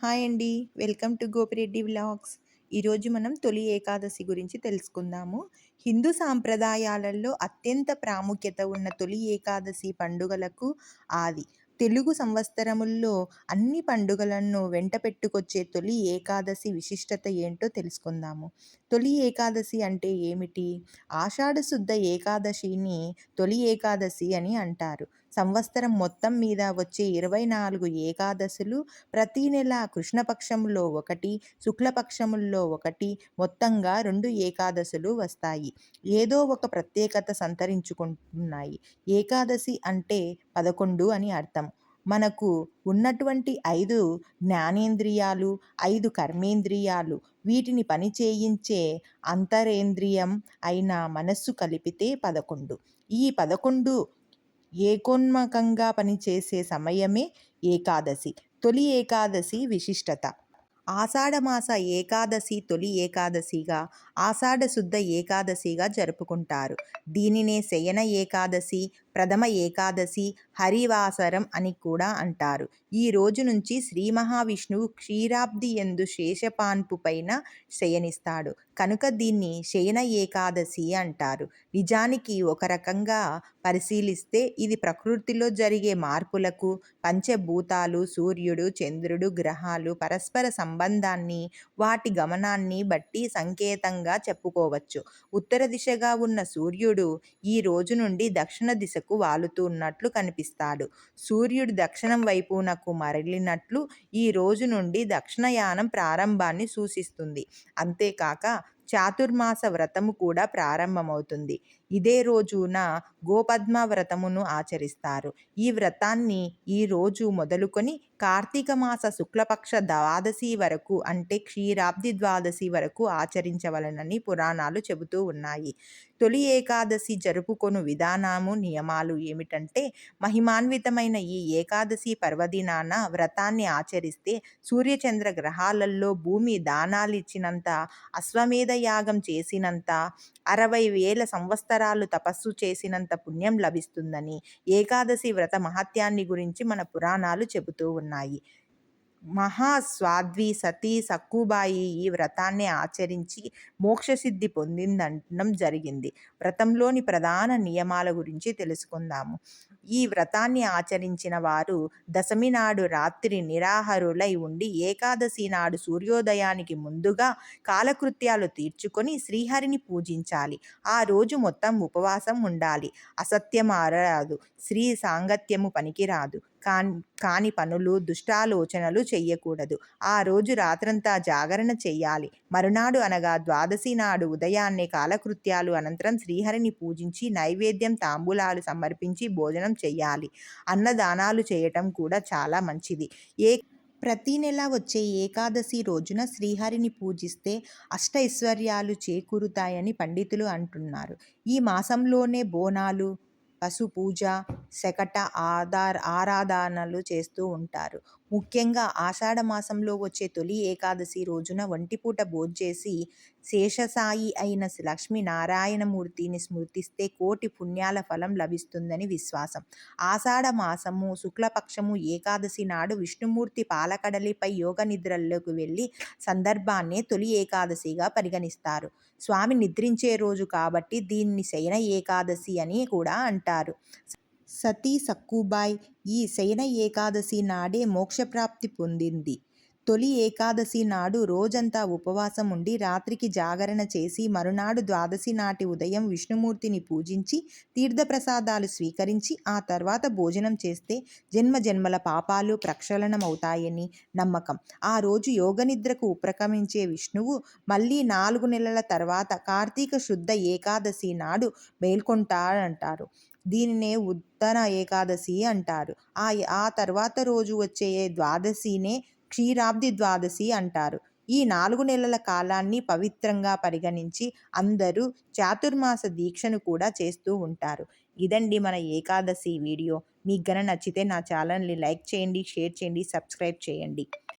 Hi అండి. Welcome to Gopireddy vlogs. ఈరోజు మనం తొలి ఏకాదశి గురించి తెలుసుకుందాము. హిందూ సాంప్రదాయాలలో అత్యంత ప్రాముఖ్యత ఉన్న తొలి ఏకాదశి పండుగలకు ఆది. తెలుగు సంవత్సరముల్లో అన్ని పండుగలను వెంట పెట్టుకొచ్చే తొలి ఏకాదశి విశిష్టత ఏంటో తెలుసుకుందాము. తొలి ఏకాదశి అంటే ఏమిటి? ఆషాఢ శుద్ధ ఏకాదశిని తొలి ఏకాదశి అని అంటారు. సంవత్సరం మొత్తం మీద వచ్చే ఇరవై నాలుగు ఏకాదశులు ప్రతీ నెల కృష్ణపక్షములో ఒకటి శుక్లపక్షముల్లో ఒకటి మొత్తంగా రెండు ఏకాదశులు వస్తాయి. ఏదో ఒక ప్రత్యేకత సంతరించుకుంటున్నాయి. ఏకాదశి అంటే పదకొండు అని అర్థం. మనకు ఉన్నటువంటి ఐదు జ్ఞానేంద్రియాలు ఐదు కర్మేంద్రియాలు వీటిని పని చేయించే అంతరేంద్రియం అయిన మనస్సు కలిపితే పదకొండు. ఈ పదకొండు ఏకోన్మకంగా పనిచేసే సమయమే ఏకాదశి. తొలి ఏకాదశి విశిష్టత. ఆషాఢమాస ఏకాదశి తొలి ఏకాదశిగా ఆషాఢ శుద్ధ ఏకాదశిగా జరుపుకుంటారు. దీనినే శయన ఏకాదశి ప్రథమ ఏకాదశి హరివాసరం అని కూడా అంటారు. ఈ రోజు నుంచి శ్రీ మహావిష్ణువు క్షీరాబ్ది ఎందు శేషపాన్పు పైన శయనిస్తాడు. కనుక దీన్ని శయన ఏకాదశి అంటారు. నిజానికి ఒక రకంగా పరిశీలిస్తే ఇది ప్రకృతిలో జరిగే మార్పులకు పంచభూతాలు సూర్యుడు చంద్రుడు గ్రహాలు పరస్పర సంబంధాన్ని వాటి గమనాన్ని బట్టి సంకేతంగా చెప్పుకోవచ్చు. ఉత్తర దిశగా ఉన్న సూర్యుడు ఈ రోజు నుండి దక్షిణ దిశ దిశకు వాలుతున్నట్లు కనిపిస్తాడు. సూర్యుడు దక్షిణం వైపునకు మరలినట్లు ఈ రోజు నుండి దక్షిణయానం ప్రారంభాన్ని సూచిస్తుంది. అంతేకాక చాతుర్మాస వ్రతము కూడా ప్రారంభమవుతుంది. ఇదే రోజున గోపద్మ వ్రతమును ఆచరిస్తారు. ఈ వ్రతాన్ని ఈ రోజు మొదలుకొని కార్తీక మాస శుక్లపక్ష ద్వాదశి వరకు అంటే క్షీరాబ్ది ద్వాదశి వరకు ఆచరించవలనని పురాణాలు చెబుతూ ఉన్నాయి. తొలి ఏకాదశి జరుపుకొను విధానము నియమాలు ఏమిటంటే మహిమాన్వితమైన ఈ ఏకాదశి పర్వదినాన వ్రతాన్ని ఆచరిస్తే సూర్యచంద్ర గ్రహాలలో భూమి దానాలిచ్చినంత అశ్వమేధ యాగం చేసినంత అరవై వేల సంవత్సరాలు తపస్సు చేసినంత పుణ్యం లభిస్తుందని ఏకాదశి వ్రత మహత్యాన్ని గురించి మన పురాణాలు చెబుతూ ఉన్నాయి. మహాస్వాద్వి సతీ సక్కుబాయి ఈ వ్రతాన్ని ఆచరించి మోక్షసిద్ధి పొందిందనడం జరిగింది. వ్రతంలోని ప్రధాన నియమాల గురించి తెలుసుకుందాము. ఈ వ్రతాన్ని ఆచరించిన వారు దశమి నాడు రాత్రి నిరాహరులై ఉండి ఏకాదశి నాడు సూర్యోదయానికి ముందుగా కాలకృత్యాలు తీర్చుకొని శ్రీహరిని పూజించాలి. ఆ రోజు మొత్తం ఉపవాసం ఉండాలి. అసత్యం ఆరరాదు. శ్రీ సాంగత్యము పనికిరాదు. కాని కాని పనులు దుష్టాలోచనలు చెయ్యకూడదు. ఆ రోజు రాత్రంతా జాగరణ చెయ్యాలి. మరునాడు అనగా ద్వాదశి నాడు ఉదయాన్నే కాలకృత్యాలు అనంతరం శ్రీహరిని పూజించి నైవేద్యం తాంబూలాలు సమర్పించి భోజనం చెయ్యాలి. అన్నదానాలు చేయటం కూడా చాలా మంచిది. ఏ ప్రతి నెల వచ్చే ఏకాదశి రోజున శ్రీహరిని పూజిస్తే అష్టైశ్వర్యాలు చేకూరుతాయని పండితులు అంటున్నారు. ఈ మాసంలోనే బోనాలు పశు పూజ శకట ఆధార్ ఆరాధనలు చేస్తూ ఉంటారు. ముఖ్యంగా ఆషాఢ మాసంలో వచ్చే తొలి ఏకాదశి రోజున ఒంటిపూట భోజేసి శేషసాయి అయిన లక్ష్మీనారాయణమూర్తిని స్మృతిస్తే కోటి పుణ్యాల ఫలం లభిస్తుందని విశ్వాసం. ఆషాఢ మాసము శుక్లపక్షము ఏకాదశి నాడు విష్ణుమూర్తి పాలకడలిపై యోగ నిద్రల్లోకి వెళ్ళి సందర్భాన్నే తొలి ఏకాదశిగా పరిగణిస్తారు. స్వామి నిద్రించే రోజు కాబట్టి దీన్ని శయన ఏకాదశి అని కూడా అంటారు. సతీ సక్కుబాయ్ ఈ శయన ఏకాదశి నాడే మోక్షప్రాప్తి పొందింది. తొలి ఏకాదశి నాడు రోజంతా ఉపవాసం ఉండి రాత్రికి జాగరణ చేసి మరునాడు ద్వాదశి నాటి ఉదయం విష్ణుమూర్తిని పూజించి తీర్థప్రసాదాలు స్వీకరించి ఆ తర్వాత భోజనం చేస్తే జన్మ జన్మల పాపాలు ప్రక్షాళనమవుతాయని నమ్మకం. ఆ రోజు యోగనిద్రకు ఉపక్రమించే విష్ణువు మళ్ళీ నాలుగు నెలల తర్వాత కార్తీక శుద్ధ ఏకాదశి నాడు మేల్కొంటాడంటారు. దీనినే ఉత్తర ఏకాదశి అంటారు. ఆ ఆ తర్వాత రోజు వచ్చే ద్వాదశినే క్షీరాబ్ది ద్వాదశి అంటారు. ఈ నాలుగు నెలల కాలాన్ని పవిత్రంగా పరిగణించి అందరూ చాతుర్మాస దీక్షను కూడా చేస్తూ ఉంటారు. ఇదండి మన ఏకాదశి వీడియో. మీకు గన నచ్చితే నా ఛానల్ని లైక్ చేయండి షేర్ చేయండి సబ్స్క్రైబ్ చేయండి.